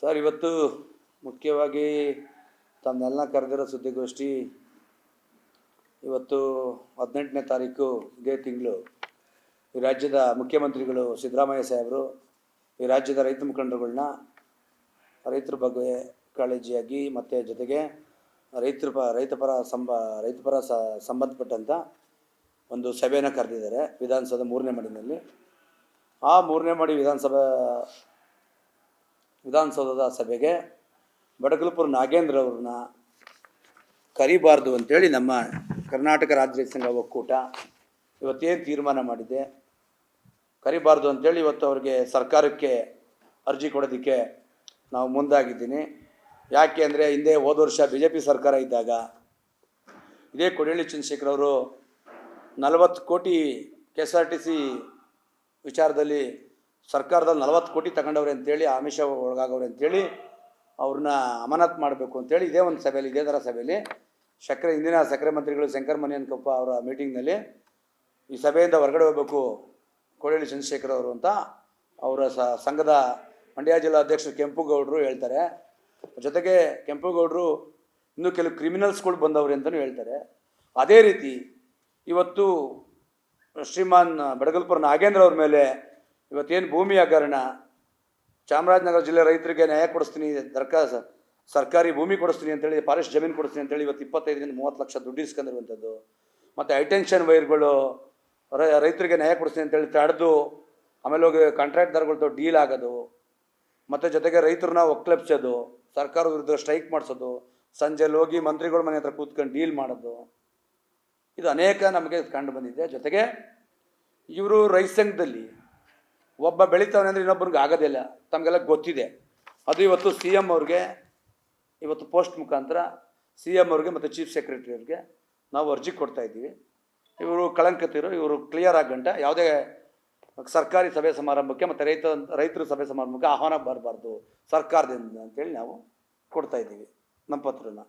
Sir, ಇವತ್ತು ಮುಖ್ಯವಾಗಿ ತಮ್ಮನ್ನೆಲ್ಲ ಕರೆದಿರೋ ಸುದ್ದಿಗೋಷ್ಠಿ ಇವತ್ತು ಹದಿನೆಂಟನೇ ತಾರೀಕು ಇದೇ ತಿಂಗಳು ಈ ರಾಜ್ಯದ ಮುಖ್ಯಮಂತ್ರಿಗಳು ಸಿದ್ದರಾಮಯ್ಯ ಸಾಹೇಬರು, ಈ ರಾಜ್ಯದ ರೈತ ಮುಖಂಡರುಗಳನ್ನ ರೈತರ ಬಗ್ಗೆ ಕಾಳಜಿಯಾಗಿ ಮತ್ತು ಜೊತೆಗೆ ರೈತರ ಪ ರೈತಪರ ಸಂಬ, ರೈತ ಪರ ಸ ಸಂಬಂಧಪಟ್ಟಂಥ ಒಂದು ಸಭೆಯನ್ನು ಕರೆದಿದ್ದಾರೆ ವಿಧಾನಸೌಧ ಮೂರನೇ ಮಡಿನಲ್ಲಿ. ಆ ಮೂರನೇ ಮಡಿ ವಿಧಾನಸಭಾ ವಿಧಾನಸೌಧದ ಸಭೆಗೆ ಬಡಗಲಪುರ ನಾಗೇಂದ್ರ ಅವ್ರನ್ನ ಕರಿಬಾರ್ದು ಅಂತೇಳಿ ನಮ್ಮ ಕರ್ನಾಟಕ ರಾಜ್ಯ ಸಂಘ ಒಕ್ಕೂಟ ಇವತ್ತೇನು ತೀರ್ಮಾನ ಮಾಡಿದೆ. ಕರಿಬಾರ್ದು ಅಂತೇಳಿ ಇವತ್ತು ಅವ್ರಿಗೆ ಸರ್ಕಾರಕ್ಕೆ ಅರ್ಜಿ ಕೊಡೋದಕ್ಕೆ ನಾವು ಮುಂದಾಗಿದ್ದೀನಿ. ಯಾಕೆ ಅಂದರೆ ಹಿಂದೆ ಹೋದ ವರ್ಷ ಬಿ ಜೆ ಪಿ ಸರ್ಕಾರ ಇದ್ದಾಗ ಇದೇ ಕೊಡಿಹಳ್ಳಿ ಚಂದ್ರಶೇಖರ್ ಅವರು ನಲವತ್ತು ಕೋಟಿ K S R T C ವಿಚಾರದಲ್ಲಿ ಸರ್ಕಾರದಲ್ಲಿ ನಲವತ್ತು ಕೋಟಿ ತಗೊಂಡವ್ರೆ ಅಂತೇಳಿ, ಆಮಿಷ ಒಳಗಾಗವ್ರೆ ಅಂತೇಳಿ ಅವ್ರನ್ನ ಅಮಾನತ್ ಮಾಡಬೇಕು ಅಂತೇಳಿ ಇದೇ ಒಂದು ಸಭೆಯಲ್ಲಿ, ಇದೇ ಥರ ಸಭೆಯಲ್ಲಿ ಸಕ್ಕರೆ ಇಂದಿನ ಸಕ್ಕರೆ ಮಂತ್ರಿಗಳು ಶಂಕರ್ ಮನಿಯನ್ಕಪ್ಪ ಅವರ ಮೀಟಿಂಗ್ನಲ್ಲಿ ಈ ಸಭೆಯಿಂದ ಹೊರಗಡೆ ಹೋಗಬೇಕು ಕೋಡಳ್ಳಿ ಚಂದ್ರಶೇಖರ್ ಅವರು ಅಂತ ಅವರ ಸಂಘದ ಮಂಡ್ಯ ಜಿಲ್ಲಾ ಅಧ್ಯಕ್ಷರು ಕೆಂಪುಗೌಡರು ಹೇಳ್ತಾರೆ. ಜೊತೆಗೆ ಕೆಂಪುಗೌಡರು ಇನ್ನೂ ಕೆಲವು ಕ್ರಿಮಿನಲ್ಸ್ಗಳು ಬಂದವ್ರೆ ಅಂತಲೂ ಹೇಳ್ತಾರೆ. ಅದೇ ರೀತಿ ಇವತ್ತು ಶ್ರೀಮಾನ್ ಬಡಗಲ್ಪುರ ನಾಗೇಂದ್ರ ಅವ್ರ ಮೇಲೆ ಇವತ್ತೇನು ಭೂಮಿ ಹಗರಣ? ಚಾಮರಾಜನಗರ ಜಿಲ್ಲೆ ರೈತರಿಗೆ ನ್ಯಾಯ ಕೊಡಿಸ್ತೀನಿ, ದರ್ಕ ಸರ್ಕಾರಿ ಭೂಮಿ ಕೊಡಿಸ್ತೀನಿ ಅಂತೇಳಿ ಫಾರೆಸ್ಟ್ ಜಮೀನು ಕೊಡಿಸ್ತೀನಿ ಅಂತೇಳಿ ಇವತ್ತು ಇಪ್ಪತ್ತೈದರಿಂದ ಮೂವತ್ತು ಲಕ್ಷ ದುಡ್ಡು ಇಸ್ಕೊಂಡಿರುವಂಥದ್ದು. ಮತ್ತು ಐಟೆನ್ಷನ್ ವೈರ್ಗಳು ರೈತರಿಗೆ ನ್ಯಾಯ ಕೊಡಿಸ್ತೀನಿ ಅಂತೇಳಿ ತಡೆದು, ಆಮೇಲೆ ಹೋಗಿ ಕಾಂಟ್ರಾಕ್ಟ್ದಾರ್ಗಳ್ದು ಡೀಲ್ ಆಗೋದು. ಮತ್ತು ಜೊತೆಗೆ ರೈತರನ್ನ ಒಕ್ಲೆಪ್ಸೋದು ಸರ್ಕಾರ ವಿರುದ್ಧ ಸ್ಟ್ರೈಕ್ ಮಾಡಿಸೋದು ಸಂಜೆಲಿ ಹೋಗಿ ಮಂತ್ರಿಗಳ ಮನೆ ಹತ್ರ ಕೂತ್ಕೊಂಡು ಡೀಲ್ ಮಾಡೋದು. ಇದು ಅನೇಕ ನಮಗೆ ಕಂಡು ಬಂದಿದೆ. ಜೊತೆಗೆ ಇವರು ರೈತ ಸಂಘದಲ್ಲಿ ಒಬ್ಬ ಬೆಳಿತಾವನೆ ಅಂದರೆ ಇನ್ನೊಬ್ಬನಿಗೆ ಆಗೋದಿಲ್ಲ ತಮಗೆಲ್ಲ ಗೊತ್ತಿದೆ. ಅದು ಇವತ್ತು ಸಿ ಎಂ ಅವ್ರಿಗೆ, ಇವತ್ತು ಪೋಸ್ಟ್ ಮುಖಾಂತರ ಸಿ ಎಂ ಅವ್ರಿಗೆ ಮತ್ತು ಚೀಫ್ ಸೆಕ್ರೆಟರಿ ಅವ್ರಿಗೆ ನಾವು ಅರ್ಜಿ ಕೊಡ್ತಾ ಇದ್ದೀವಿ. ಇವರು ಕಳಂಕತಿರು, ಇವರು ಕ್ಲಿಯರ್ ಆಗಂಟ ಯಾವುದೇ ಸರ್ಕಾರಿ ಸಭೆ ಸಮಾರಂಭಕ್ಕೆ ಮತ್ತು ರೈತ, ರೈತರ ಸಭೆ ಸಮಾರಂಭಕ್ಕೆ ಆಹ್ವಾನ ಬರಬಾರ್ದು ಸರ್ಕಾರದಿಂದ ಅಂತೇಳಿ ನಾವು ಕೊಡ್ತಾ ಇದ್ದೀವಿ. ನಮ್ಮ ಪತ್ರನ.